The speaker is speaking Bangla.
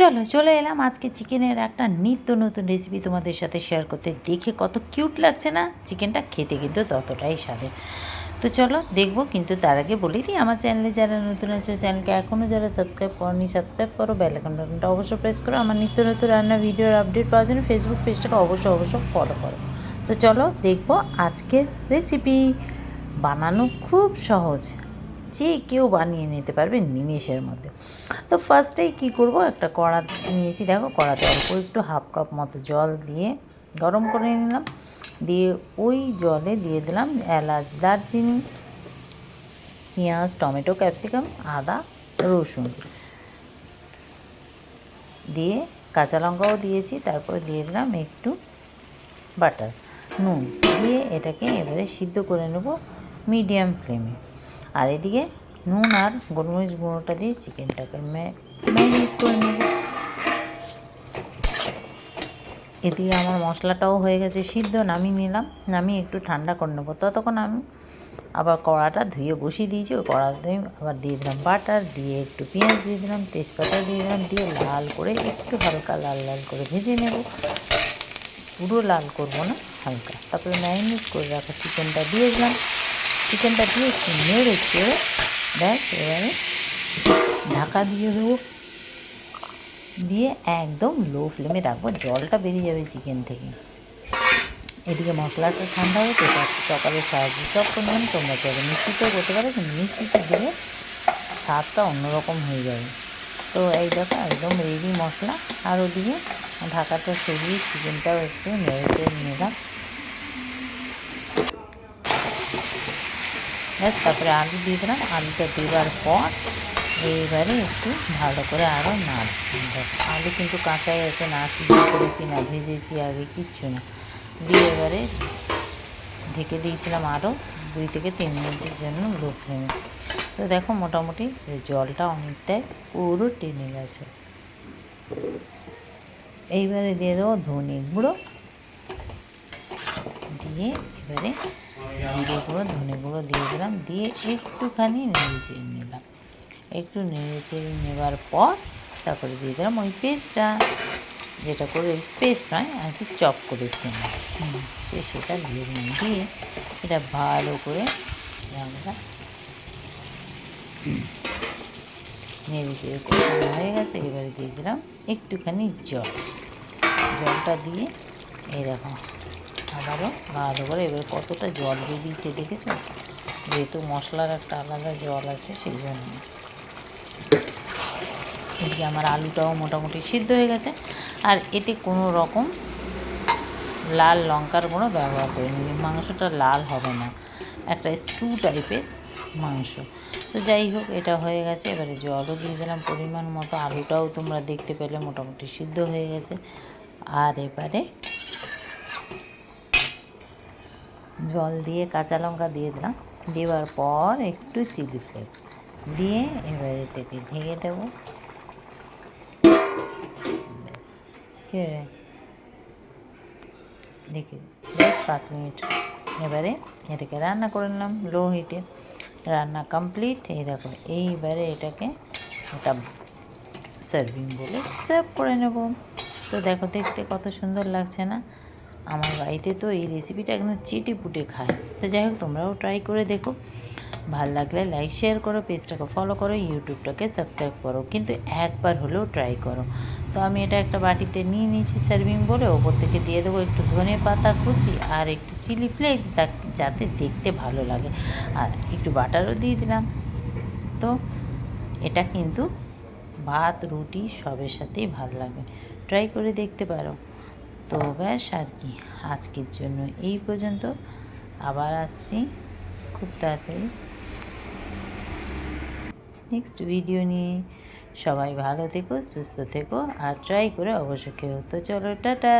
চলো, চলে এলাম। আজকে চিকেনের একটা নিত্য নতুন রেসিপি তোমাদের সাথে শেয়ার করতে। দেখে কত কিউট লাগছে না? চিকেনটা খেতে কিন্তু ততটাই স্বাদে তো চলো, দেখব, কিন্তু তার আগে বলে দিই, আমার চ্যানেলে যারা নতুন আছে চ্যানেলকে এখনও যারা সাবস্ক্রাইব করনি সাবস্ক্রাইব করো বেল আইকনটা অবশ্যই প্রেস করো। আমার নিত্য নতুন রান্না ভিডিওর আপডেট পাওয়ার জন্য ফেসবুক পেজটাকে অবশ্যই অবশ্যই ফলো করো। তো চলো, দেখব আজকের রেসিপি বানানো খুব সহজ। যে কেউ বানিয়ে নিতে পারবে নিমেষের মধ্যে। তো ফার্স্টেই কী করব? একটা কড়া নিয়েছি। দেখো, কড়াতে অল্প একটু হাফ কাপ মতো জল দিয়ে গরম করে নিলাম। দিয়ে ওই জলে দিয়ে দিলাম এলাচ, দারচিনি, পেঁয়াজ, টমেটো, ক্যাপসিকাম, আদা, রসুন। দিয়ে কাঁচা লঙ্কাও দিয়েছি। তারপরে দিয়ে দিলাম একটু বাটার নুন। দিয়ে এটাকে এবারে সিদ্ধ করে নেব মিডিয়াম ফ্লেমে আর এদিকে নুন আর গোলমরিচ গুঁড়োটা দিয়ে চিকেনটাকে ম্যারিনেট করে নেব। এদিকে আমার মশলাটাও হয়ে গেছে সিদ্ধ, নামিয়ে নিলাম। নামিয়ে একটু ঠান্ডা করে নেব। ততক্ষণ আমি আবার কড়াটা ধুয়ে বসিয়ে দিয়েছি। ওই কড়াতে আবার দিয়ে দিলাম বাটার, দিয়ে একটু পেঁয়াজ দিয়ে দিলাম, তেজপাতা দিয়ে দিলাম, দিয়ে লাল করে একটু হালকা লাল লাল করে ভেজে নেব। পুরো লাল করব না, হালকা। তারপরে ম্যারিনেট করে রাখা চিকেনটা দিয়ে দিলাম। চিকেনটা দিয়ে একটু নেড়ে চেড়ে, ব্যাস, এবারে ঢাকা দিয়ে দেবো। দিয়ে একদম লো ফ্লেমে রাখব। জলটা বেরিয়ে যাবে চিকেন থেকে। এদিকে মশলাটা ঠান্ডা হবে তো সকালে সাহায্য। সব পরিমাণ তোমরা চাইবে মিষ্টিতেও করতে পারো, কিন্তু মিষ্টিতে দিলে স্বাদটা অন্যরকম হয়ে যাবে। তো এই দেখো, একদম রেডি মশলা। আর ওদিকে ঢাকাটা সরিয়ে চিকেনটাও একটু নেড়ে নিলাম। ব্যাস তারপরে আলু দিয়ে দিলাম। আলুটা দেওয়ার পর এইবারে একটু ভালো করে আরও নাড়ছি। আলু কিন্তু কাঁচাই আছে, না সিদ্ধ করেছি, না ভেজেছি, আগে কিচ্ছু না। দিয়ে এবারে ঢেকে দিয়েছিলাম আরও দুই থেকে তিন মিনিটের জন্য লো ফ্লেমে। তো দেখো, মোটামুটি জলটা অনেকটাই পুরো টেনে গেছে। এইবারে দিয়ে দেবো ধনে গুঁড়ো। দিয়ে এবারে জিরে গুঁড়ো ধনে গুঁড়ো দিয়ে দিলাম, দিয়ে একটুখানি নেড়ে চেড়ে নিলাম। একটু নেড়ে চেড়ে নেবার পর তারপরে দিয়ে দিলাম ওই পেস্টটা, যেটা করে পেস্ট নয়, আর কি চপ করেছি সে সেটা দিয়ে দিলাম। দিয়ে এটা ভালো করে আমরা নেড়ে চেড়ে হয়ে গেছে। এবারে দিয়ে দিলাম একটুখানি জল। জলটা দিয়ে এইরকম আবারও ভালো করে এবার কতটা জল বেরিয়েছে দেখেছ? যেহেতু মশলার একটা আলাদা জল আছে, সেই জন্য। এদিকে আমার আলুটাও মোটামুটি সিদ্ধ হয়ে গেছে। আর এতে কোনো রকম লাল লঙ্কার গুঁড়ো ব্যবহার করিনি। মাংসটা লাল হবে না। একটা স্টু টাইপের মাংস। তো যাই হোক, এটা হয়ে গেছে। এবারে জলও দিয়ে দিলাম পরিমাণ মতো। আলুটাও তোমরা দেখতে পেলে মোটামুটি সিদ্ধ হয়ে গেছে। আর এবারে জল দিয়ে কাঁচা লঙ্কা দিয়ে দিলাম। দেওয়ার পর একটু চিলি ফ্লেক্স দিয়ে এবার এটাকে ঢেকে দেবো। দেখি, বেশ পাঁচ মিনিট। এবারে এটাকে রান্না করে নিলাম লো হিটে। রান্না কমপ্লিট। এই দেখো, এইবারে এটাকে ওটা সার্ভিং বলে সার্ভ করে নেব। তো দেখো, দেখতে কত সুন্দর লাগছে না? আমার বাড়িতে তো এই রেসিপিটা একদম চেটে পুটে খায়। তো যাই হোক, তোমরাও ট্রাই করে দেখো। ভালো লাগলে লাইক শেয়ার করো পেজটাকে ফলো করো ইউটিউবটাকে সাবস্ক্রাইব করো। কিন্তু একবার হলেও ট্রাই করো। তো আমি এটা একটা বাটিতে নিয়ে নিয়েছি সার্ভিং বলে। ওপর থেকে দিয়ে দেবো একটু ধনে পাতা কুচি আর একটু চিলি ফ্লেক্স যাতে দেখতে ভালো লাগে। আর একটু বাটারও দিয়ে দিলাম। তো এটা কিন্তু ভাত, রুটি সবের সাথেই ভালো লাগে। ট্রাই করে দেখতে পারো। তো ব্যাস আর কি, আজকের জন্য এই পর্যন্ত। আবার আসছি খুব তাড়াতাড়ি। নেক্সট ভিডিও নিয়ে। সবাই ভালো থেকো, সুস্থ থেকো, আর ট্রাই করে অবশ্যই খেয়ে তো চলো, টাটা!